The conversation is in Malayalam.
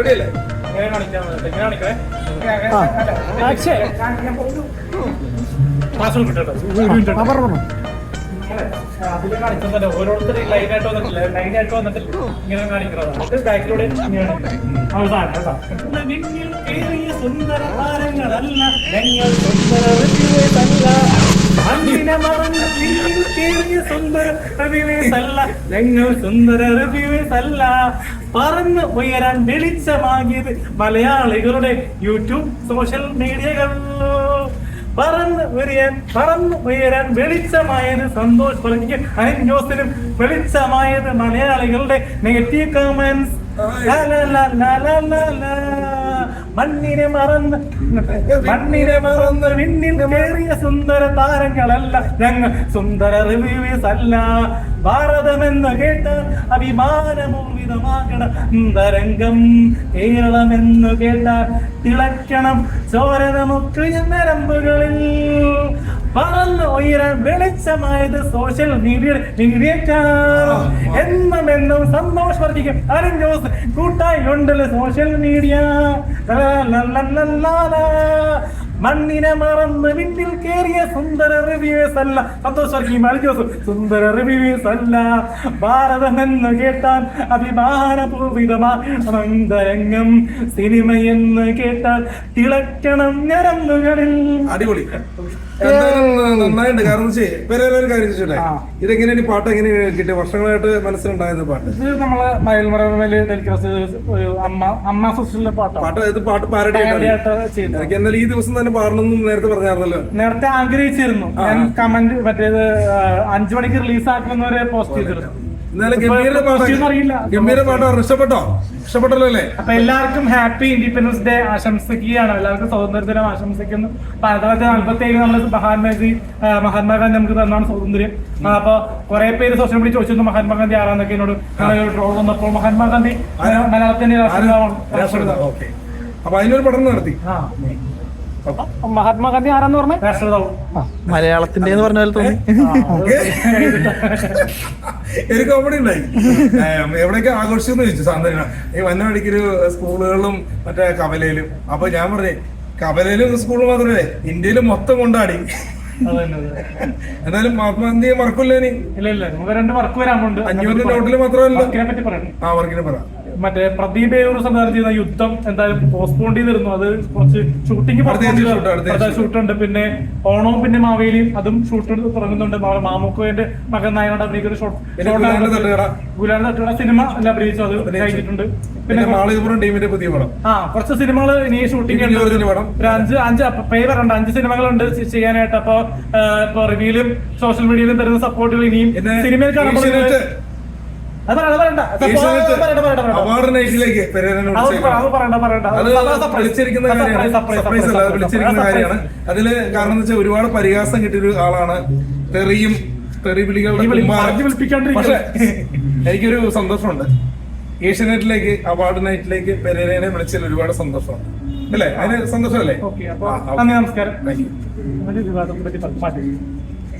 റെഡിയല്ലേ കാണിക്കാൻ കാണിക്കണേ. പാസ്വേഡ് കിട്ടട്ടോ. അതിൽ കാണിക്കുന്നുണ്ട്. ഓരോരുത്തര് ലൈൻ ആയിട്ട് വന്നിട്ടില്ല? ലൈനായിട്ട് വന്നിട്ടില്ല ഇങ്ങനെ കാണിക്കുന്നതാണ് ബാക്കിലൂടെ അവസാനം കേട്ടോ. കേറിയ സുന്ദര താരങ്ങളല്ല. ഞങ്ങൾ സുന്ദര അല്ല ഞങ്ങൾ സുന്ദര reviews അല്ല പറന്ന് ഉയരാൻ വെളിച്ചമാകിയത് മലയാളികളുടെ യൂട്യൂബ് സോഷ്യൽ മീഡിയകൾ പറന്ന് ഉയരാൻ പറന്ന് ഉയരാൻ വെളിച്ചമായത് സന്തോഷ് പറഞ്ഞ അനന്യോസിനും വെളിച്ചമായത് മലയാളികളുടെ നെഗറ്റീവ് കമന്റ്സ് മണ്ണിനെ മറന്ന് മണ്ണിനെ മറന്ന് വിണ്ണിൽ കയറിയ സുന്ദര താരങ്ങളല്ല ഞങ്ങൾ. സുന്ദര റിവ്യൂസ് അല്ല. ഭാരതമെന്ന് കേട്ട് അഭിമാനമൂർവിതമാകണം തരംഗം കേരളമെന്ന് കേട്ടാൽ തിളക്കണം പറന്ന് ഉയരാൻ വെളിച്ചമായത് സോഷ്യൽ മീഡിയ മീഡിയക്കാർ എന്നും എന്നും സന്തോഷം വർദ്ധിക്കും. അരുൺ ജോസ് കൂട്ടായി ഉണ്ടല്ലോ സോഷ്യൽ മീഡിയ മണ്ണിനെ മറന്ന് വിണ്ണിൽ കേറിയ സുന്ദര റിവ്യൂസ് അല്ല. സന്തോഷ് വർഗീം സുന്ദര റിവ്യൂസ് അല്ല. ഭാരതം എന്ന് കേട്ടാൽ അഭിമാനപൂർവിതമാരംഗം സിനിമയെന്ന് കേട്ടാൽ തിളക്കണം ഞരമ്പുകളിൽ. അടിപൊളി. നന്നായിട്ടുണ്ട്. കാരണം വേറെ ഒരു കാര്യം ചോദിച്ചോട്ടെ? ആ. ഇതെങ്ങനെയാണ് ഈ പാട്ട് എങ്ങനെ കിട്ടിയ? വർഷങ്ങളായിട്ട് മനസ്സിലുണ്ടായിരുന്ന പാട്ട്. ഇത് നമ്മളെ ഒരു അമ്മ പാട്ടാണ്. പാട്ട് ഇത് പാട്ട് പാരഡി എനിക്ക് ഈ ദിവസം തന്നെ പാടണമെന്നും നേരത്തെ പറഞ്ഞായിരുന്നല്ലോ. നേരത്തെ ആഗ്രഹിച്ചിരുന്നു. ഞാൻ കമന്റ് മറ്റേത് അഞ്ചു മണിക്ക് റിലീസ് ആക്കുന്നവരെ പോസ്റ്റ് ചെയ്തിരുന്നു. എന്നാലും ഇപ്പൊ ഗംഭീര post അറിയില്ല. ഗംഭീര പാട്ടാണ് ഇഷ്ടപ്പെട്ടോ? ഇഷ്ടപ്പെട്ടല്ലോ അല്ലേ? അപ്പൊ എല്ലാവർക്കും ഹാപ്പി ഇൻഡിപെൻഡൻസ് ഡേ ആശംസിക്കുകയാണ്. എല്ലാവർക്കും സ്വാതന്ത്ര്യ ദിനം ആശംസിക്കുന്നു. ആയിരത്തി തൊള്ളായിരത്തി നാല്പത്തി ഏഴ് നമ്മൾ മഹാത്മാഗാന്ധി മഹാത്മാഗാന്ധി നമുക്ക് തന്നാണ് സ്വാതന്ത്ര്യം. അപ്പൊ കുറെ പേര് സോഷ്യൽ മീഡിയ ചോദിച്ചിരുന്നു മഹാത്മാഗാന്ധി ആരാന്നൊക്കെ എന്നോട്? ട്രോൾ വന്നപ്പോൾ മഹാത്മാഗാന്ധി? മലയാളത്തിന്റെ ഓക്കെ. അപ്പൊ അതിനൊരു പഠനം നടത്തി. മഹാത്മാഗാന്ധി ആരാന്ന് പറഞ്ഞേ? മലയാളത്തിന്റെ എന്ന് പറഞ്ഞ പോലെ തോന്നി ഒരു കോമഡി ഉണ്ടായി. എവിടെയൊക്കെ ആഘോഷിച്ചെന്ന് ചോദിച്ചു സാന്ത്വന. ഈ വന്ന വഴിക്കൊരു സ്കൂളുകളിലും മറ്റേ കവലയിലും. അപ്പൊ ഞാൻ പറഞ്ഞേ കവലയിലും സ്കൂളിലും മാത്രമല്ലേ ഇന്ത്യയിൽ മൊത്തം കൊണ്ടാടി. എന്തായാലും അതെ. എന്നാലും മഹാത്മാഗാന്ധിയെ മറക്കില്ല ഇനി? ഇല്ല ഇല്ല നമുക്ക് രണ്ട് വർക്ക് അഞ്ഞൂറിന്റെ നോട്ടിൽ മാത്രമല്ല. ആ വർക്കിനെ പറ. മറ്റേ പ്രദീപ് ഏയൂർ സംവിധാനം ചെയ്ത യുദ്ധം എന്തായാലും പോസ്റ്റ്പോൺ ചെയ്തിരുന്നു. അത് കുറച്ച് ഷൂട്ടിംഗ് ഷൂട്ടുണ്ട് അടുത്ത ഷൂട്ട് ഉണ്ട്. പിന്നെ ഓണവും പിന്നെ മാവേലിയും അതും ഷൂട്ട് തുടങ്ങുന്നുണ്ട്. നാളെ മാമുക്കോന്റെ മകൻ നായകനോട് അഭിനയിക്കുന്ന. ഗുലാൻ തട്ടുകട. സിനിമ എല്ലാം അഭിനയിച്ചു അത് കഴിഞ്ഞിട്ടുണ്ട്. പിന്നെ പുതിയ പടം. ആ കുറച്ച് സിനിമകൾ ഇനി ഷൂട്ടിംഗ് ഉണ്ട് അഞ്ച് അഞ്ച് പേ പറയണ്ട. അഞ്ച് സിനിമകളുണ്ട് ചെയ്യാനായിട്ട്. അപ്പൊ റിവ്യൂലും സോഷ്യൽ മീഡിയയിലും തരുന്ന സപ്പോർട്ടുകൾ ഇനിയും സിനിമയിൽ കാണുമ്പോൾ വിളിച്ചിരിക്കുന്ന കാര്യമാണ്. സർപ്രൈസ് വിളിച്ചിരിക്കുന്ന അതിൽ കാരണം എന്ന് വെച്ചാൽ ഒരുപാട് പരിഹാസം കിട്ടിയ ഒരു ആളാണ് തെറിയും തെറി വിളികളുടെ. എനിക്കൊരു സന്തോഷമുണ്ട്. ഏഷ്യനെറ്റിലേക്ക് അവാർഡ് നൈറ്റിലേക്ക് പെരേരനെ വിളിച്ചതിൽ ഒരുപാട് സന്തോഷമുണ്ട്. അല്ലേ? അതിന് സന്തോഷമല്ലേ. നന്ദി നമസ്കാരം.